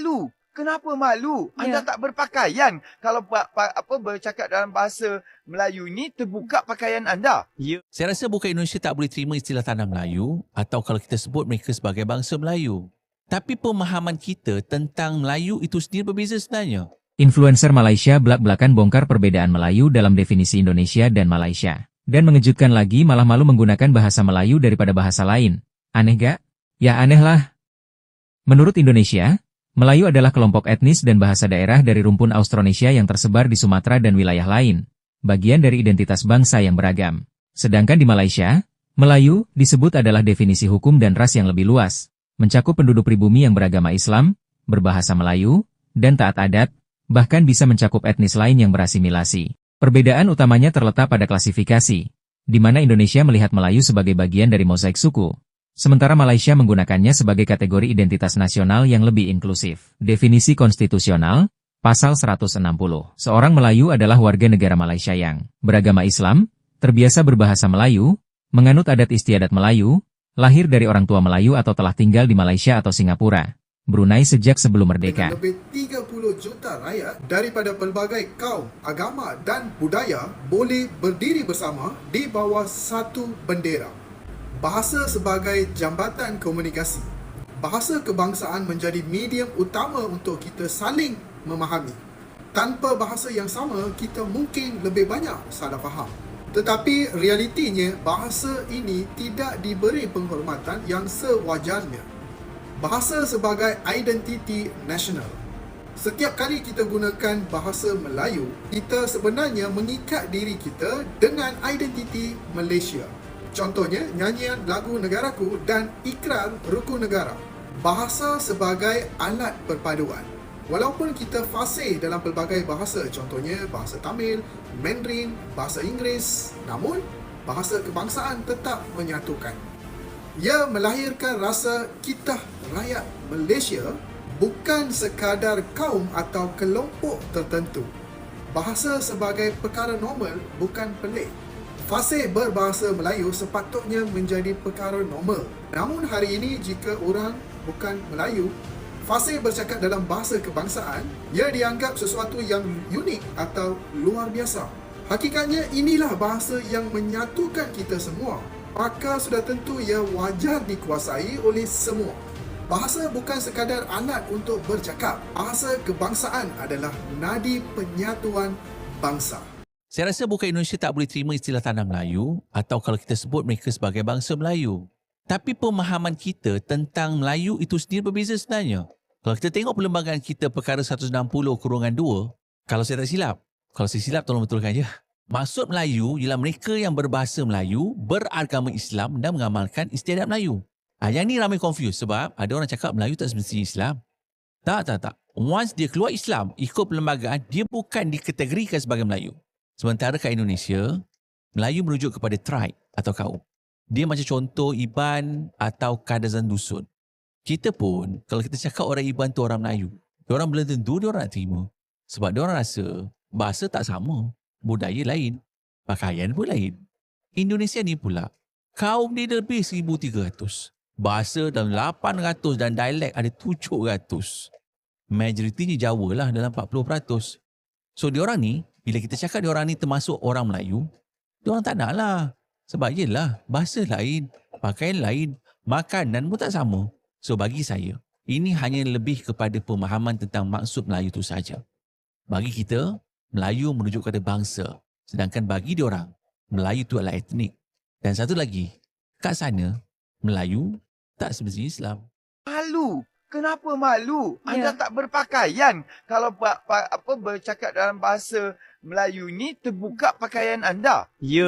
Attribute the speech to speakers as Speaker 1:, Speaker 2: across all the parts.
Speaker 1: Malu. Kenapa malu? Anda
Speaker 2: Ya.
Speaker 1: tak berpakaian kalau pa, pa, apa bercakap dalam bahasa Melayu ni terbuka pakaian anda.
Speaker 3: Ya.
Speaker 4: Saya rasa bukan Indonesia tak boleh terima istilah tanah Melayu atau kalau kita sebut mereka sebagai bangsa Melayu. Tapi pemahaman kita tentang Melayu itu sendiri berbeza sebenarnya.
Speaker 5: Influencer Malaysia belak-belakan bongkar perbedaan Melayu dalam definisi Indonesia dan Malaysia. Dan mengejutkan lagi malah malu menggunakan bahasa Melayu daripada bahasa lain. Aneh gak? Ya aneh lah. Menurut Indonesia, Melayu adalah kelompok etnis dan bahasa daerah dari rumpun Austronesia yang tersebar di Sumatera dan wilayah lain. Bagian dari identitas bangsa yang beragam. Sedangkan di Malaysia, Melayu disebut adalah definisi hukum dan ras yang lebih luas. Mencakup penduduk pribumi yang beragama Islam, berbahasa Melayu, dan taat adat, bahkan bisa mencakup etnis lain yang berasimilasi. Perbedaan utamanya terletak pada klasifikasi, di mana Indonesia melihat Melayu sebagai bagian dari mozaik suku, sementara Malaysia menggunakannya sebagai kategori identitas nasional yang lebih inklusif. Definisi konstitusional, Pasal 160. Seorang Melayu adalah warga negara Malaysia yang beragama Islam, terbiasa berbahasa Melayu, menganut adat istiadat Melayu, lahir dari orang tua Melayu atau telah tinggal di Malaysia atau Singapura, Brunei sejak sebelum merdeka.
Speaker 6: Dengan lebih 30 juta rakyat daripada pelbagai kaum, agama dan budaya boleh berdiri bersama di bawah satu bendera. Bahasa sebagai jambatan komunikasi. Bahasa kebangsaan menjadi medium utama untuk kita saling memahami. Tanpa bahasa yang sama, kita mungkin lebih banyak salah faham. Tetapi realitinya, bahasa ini tidak diberi penghormatan yang sewajarnya bahasa sebagai identiti nasional. Setiap kali kita gunakan bahasa Melayu, kita sebenarnya mengikat diri kita dengan identiti Malaysia. Contohnya, nyanyian lagu negaraku dan ikrar rukun negara. Bahasa sebagai alat perpaduan. Walaupun kita fasih dalam pelbagai bahasa, contohnya bahasa Tamil, Mandarin, bahasa Inggeris, namun bahasa kebangsaan tetap menyatukan. Ia melahirkan rasa kita rakyat Malaysia bukan sekadar kaum atau kelompok tertentu. Bahasa sebagai perkara normal bukan pelik. Fasih berbahasa Melayu sepatutnya menjadi perkara normal. Namun hari ini jika orang bukan Melayu, fasih bercakap dalam bahasa kebangsaan, ia dianggap sesuatu yang unik atau luar biasa. Hakikatnya inilah bahasa yang menyatukan kita semua maka sudah tentu ia wajar dikuasai oleh semua. Bahasa bukan sekadar alat untuk bercakap. Bahasa kebangsaan adalah nadi penyatuan bangsa.
Speaker 4: Saya rasa bukan Indonesia tak boleh terima istilah tanah Melayu atau kalau kita sebut mereka sebagai bangsa Melayu. Tapi pemahaman kita tentang Melayu itu sendiri berbeza sebenarnya. Kalau kita tengok perlembagaan kita perkara 160 kurungan 2, kalau saya tak silap, kalau saya silap tolong betulkan je. Maksud Melayu ialah mereka yang berbahasa Melayu, beragama Islam dan mengamalkan istiadat Melayu. Ah, yang ni ramai confuse sebab ada orang cakap Melayu tak semestinya Islam. Tak, tak, tak. Once dia keluar Islam, ikut perlembagaan, dia bukan dikategorikan sebagai Melayu. Sementara kat Indonesia, Melayu merujuk kepada tribe atau kaum. Dia macam contoh Iban atau Kadazan Dusun. Kita pun, kalau kita cakap orang Iban tu orang Melayu, orang belum tentu dia orang nak terima. Sebab dia orang rasa bahasa tak sama, budaya lain, pakaian pun lain. Indonesia ni pula, kaum dia lebih 1,300. Bahasa dalam 800 dan dialek ada 700. Majoritinya Jawa lah dalam 40%. So diorang ni, bila kita cakap diorang ni termasuk orang Melayu, diorang tak nak lah. Sebab yelah, bahasa lain, pakaian lain, makanan pun tak sama. So bagi saya, ini hanya lebih kepada pemahaman tentang maksud Melayu itu saja. Bagi kita, Melayu merujuk kepada bangsa. Sedangkan bagi diorang, Melayu itu adalah etnik. Dan satu lagi, kat sana, Melayu tak semestinya Islam.
Speaker 1: Malu. Kenapa malu? Anda
Speaker 2: Ya.
Speaker 1: tak berpakaian kalau pa, pa, apa bercakap dalam bahasa Melayu ni terbuka pakaian anda.
Speaker 3: Ya,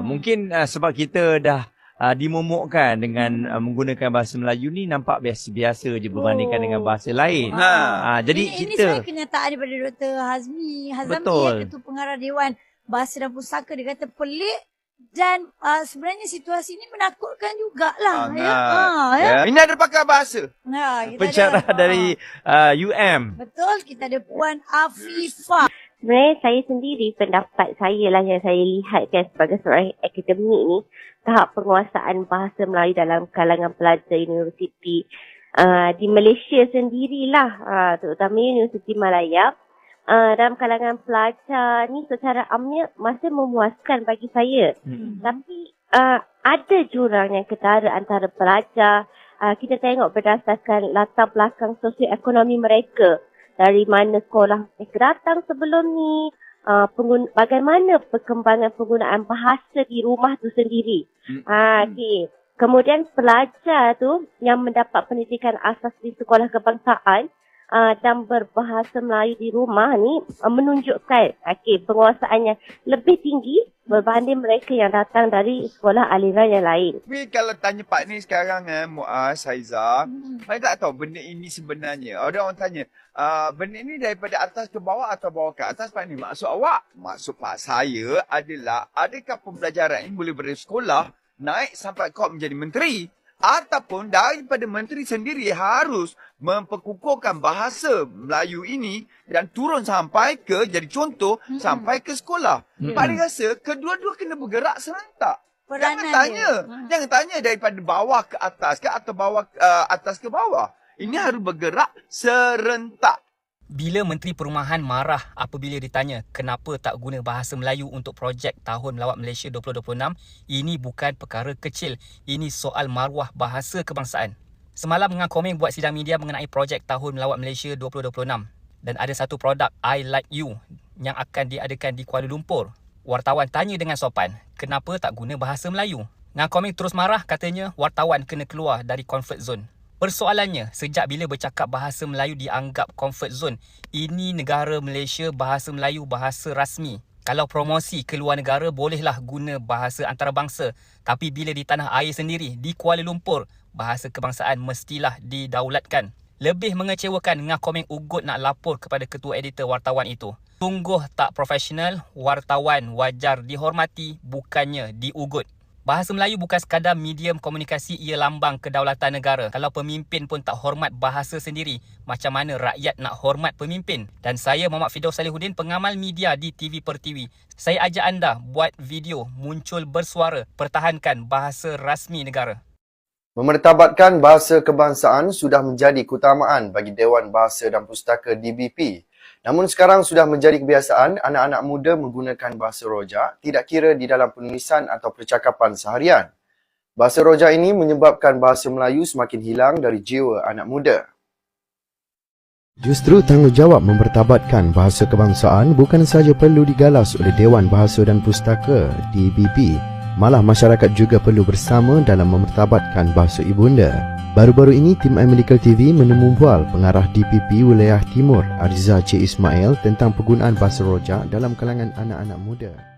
Speaker 3: mungkin uh, sebab kita dah uh, dimomokkan dengan uh, menggunakan bahasa Melayu ni nampak biasa-biasa je berbandingkan
Speaker 2: Oh.
Speaker 3: dengan bahasa lain.
Speaker 1: Ha.
Speaker 3: Ah, jadi
Speaker 2: ini,
Speaker 3: kita
Speaker 2: Ini sebenarnya kenyataan daripada Dr. Hazmi. Hazami,
Speaker 3: Betul.
Speaker 2: Ketua Pengarah Dewan Bahasa dan Pusaka. Dia kata pelik dan uh, sebenarnya situasi ini menakutkan jugalah.
Speaker 1: Ah,
Speaker 2: ya.
Speaker 1: nah.
Speaker 2: Ha, ya.
Speaker 1: Ya. Ini ada pakar bahasa.
Speaker 2: Ha, kita
Speaker 3: pensyarah
Speaker 2: ada,
Speaker 3: dari
Speaker 2: ha.
Speaker 3: uh, UM.
Speaker 2: Betul, kita ada Puan Afifah.
Speaker 7: Sebenarnya saya sendiri pendapat saya lah yang saya lihatkan sebagai seorang akademik ni tahap penguasaan bahasa Melayu dalam kalangan pelajar universiti uh, di Malaysia sendirilah, uh, terutama Universiti Malaya, uh, dalam kalangan pelajar ni secara amnya masih memuaskan bagi saya.
Speaker 3: Hmm.
Speaker 7: Tapi uh, ada jurang yang ketara antara pelajar. Uh, kita tengok berdasarkan latar belakang sosioekonomi mereka. Dari mana sekolah mereka datang sebelum ni. Uh, pengguna, bagaimana perkembangan penggunaan bahasa di rumah tu sendiri.
Speaker 3: Hmm.
Speaker 7: Uh, okay. Kemudian pelajar tu yang mendapat pendidikan asas di sekolah kebangsaan uh, dan berbahasa Melayu di rumah ni uh, menunjukkan okay, penguasaannya lebih tinggi berbanding mereka yang datang dari sekolah aliran yang lain.
Speaker 1: Tapi kalau tanya Pak ni sekarang eh, Muaz, Haiza,
Speaker 2: Hmm.
Speaker 1: saya tak tahu benda ini sebenarnya. Ada orang tanya, uh, benda ini daripada atas ke bawah atau bawah ke atas Pak ni? Maksud awak? Maksud Pak saya adalah adakah pembelajaran ini boleh dari sekolah naik sampai kau menjadi menteri? Ataupun daripada menteri sendiri harus memperkukuhkan bahasa Melayu ini dan turun sampai ke, jadi contoh,
Speaker 2: Mm-mm.
Speaker 1: sampai ke sekolah.
Speaker 3: Mm-mm.
Speaker 1: Pak rasa kedua-dua kena bergerak serentak. Jangan
Speaker 2: Peranan
Speaker 1: tanya.
Speaker 2: dia. Hmm.
Speaker 1: Jangan tanya daripada bawah ke atas ke atau bawah uh, atas ke bawah. Ini harus bergerak serentak.
Speaker 8: Bila Menteri Perumahan marah apabila ditanya kenapa tak guna bahasa Melayu untuk projek Tahun Melawat Malaysia 2026, ini bukan perkara kecil. Ini soal maruah bahasa kebangsaan. Semalam Ngan Komeng buat sidang media mengenai projek Tahun Melawat Malaysia 2026 dan ada satu produk I Like You yang akan diadakan di Kuala Lumpur. Wartawan tanya dengan sopan, kenapa tak guna bahasa Melayu? Ngan Komeng terus marah katanya wartawan kena keluar dari comfort zone. Persoalannya, sejak bila bercakap bahasa Melayu dianggap comfort zone, ini negara Malaysia bahasa Melayu bahasa rasmi. Kalau promosi ke luar negara, bolehlah guna bahasa antarabangsa. Tapi bila di tanah air sendiri, di Kuala Lumpur, bahasa kebangsaan mestilah didaulatkan. Lebih mengecewakan Ngah Komeng ugut nak lapor kepada ketua editor wartawan itu. Sungguh tak profesional, wartawan wajar dihormati, bukannya diugut. Bahasa Melayu bukan sekadar medium komunikasi ia lambang kedaulatan negara. Kalau pemimpin pun tak hormat bahasa sendiri, macam mana rakyat nak hormat pemimpin? Dan saya Muhammad Fidaus Salihuddin, pengamal media di TV Pertiwi. Saya ajak anda buat video muncul bersuara pertahankan bahasa rasmi negara.
Speaker 9: Memertabatkan bahasa kebangsaan sudah menjadi keutamaan bagi Dewan Bahasa dan Pustaka DBP. Namun sekarang sudah menjadi kebiasaan anak-anak muda menggunakan bahasa rojak tidak kira di dalam penulisan atau percakapan seharian. Bahasa rojak ini menyebabkan bahasa Melayu semakin hilang dari jiwa anak muda.
Speaker 10: Justru tanggungjawab memertabatkan bahasa kebangsaan bukan sahaja perlu digalas oleh Dewan Bahasa dan Pustaka DBP, malah masyarakat juga perlu bersama dalam memertabatkan bahasa ibunda. Baru-baru ini, tim Americal TV menemu bual pengarah DPP Wilayah Timur Ariza C. Ismail tentang penggunaan bahasa rojak dalam kalangan anak-anak muda.